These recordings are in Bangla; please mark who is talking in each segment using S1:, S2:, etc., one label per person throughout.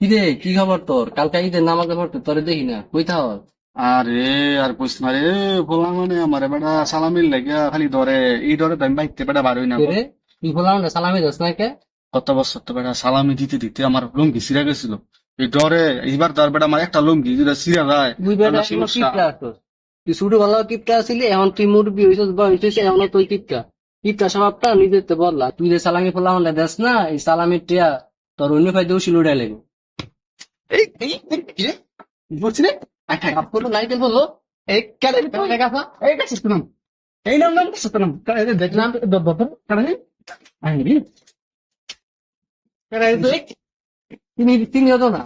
S1: কিরে কি খবর তোর? কালকে ঈদের নামাজে পড়তে তোরে দেখি না। কই
S2: আরে আর কইস না রে বললাম মানে আমার বেটা সালামির লাগিয়া খালি ধরে। এই ধরে তো আমি বাইতে বেটা বার হই না
S1: রে তুই বললাম না সালামি দোস না কে
S2: কত বছর তো বেটা সালামি দিতে দিতে আমার লুঙ্গি সিরা গেছিল। এই ডরে এইবার তার বেটা আমার একটা লুঙ্গি যেটা সিরা যায়।
S1: তুই বেটা। কিপটা আসতো তুই শুরু ভালো কিপটা আসিলি এখন তুই মুরবি হইছিস বা হইছিস এখন তুই কিপটা। কিপটা স্বভাবটা নিজের তো বললা তুই যে সালামি ফলাম দেস না এই সালামির টিয়া তোর অন্য ফাইদে উশিল উড়াই লাগবে
S2: এই এই এই, বলছি রে? আচ্ছা
S1: আপনি নাইকেল বলল
S2: এই কেডে
S1: দেখা
S2: এই কাছে শুনাম এই নাম। নাম কাছে শুনাম দেখলাম দর কারণে আই রে?
S1: তিনি তিনি হতো না।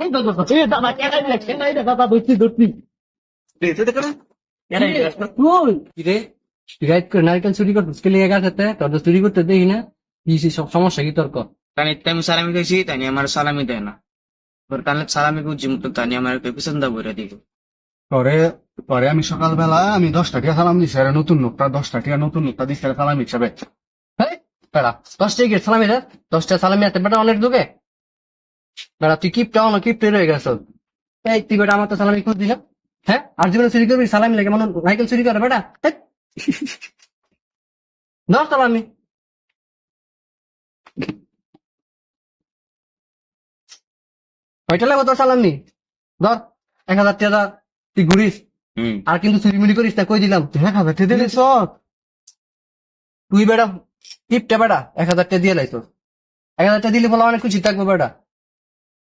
S2: এই দর দর এই দাদা লেখে নাই রে দাদা দইতি দইতি রে তুই দেখো
S1: তুই কিরে গাইড করে নারকেল চুরি করতে কে লেগে গেছে তোর চুরি করতে দেখি না। কি সমস্যা কি তোর কর?
S3: তানি আমি সালামি দিয়েছি তানি আমার সালামি দেয় না। তোর কানে সালামি করছি তো তানি আমার পিছন দা বইরা দিব।
S2: পরে পরে আমি সকালবেলা, আমি দশটা টিয়া সালাম দিছি, আর নতুন নোটটা দশটা টিয়া নতুন নোটটা দিছি সালাম হিসাবে।
S1: দশটা গিয়ে সালামি রে দশটা সালামি আছে, বেটা, অনেক দুগে বেড়া, তুই কিপটা অনেক কিপটে রয়ে গেছ। এই, তুই বেটা, আমার তো সালামি খুঁজ দিলা। হ্যাঁ আর জীবনে চুরি করবি, সালামি লেগে, মনে নাইকেল চুরি করে, বেটা। ধর সালামি। কয়টা লাগবে তোর সালাম নি। ধর এক হাজার টাকা। তুই ঘুরিস।
S3: হম।
S1: আর কিন্তু চুরি মুড়ি করিস না কই দিলাম?
S2: এক হাজার টিয়া দিলি
S1: তুই বেটা টিপটা বেটা এক হাজার টাকা দিয়ে লাই তোর। এক হাজার টাকা দিলে বলা অনেক খুশি থাকবে বেটা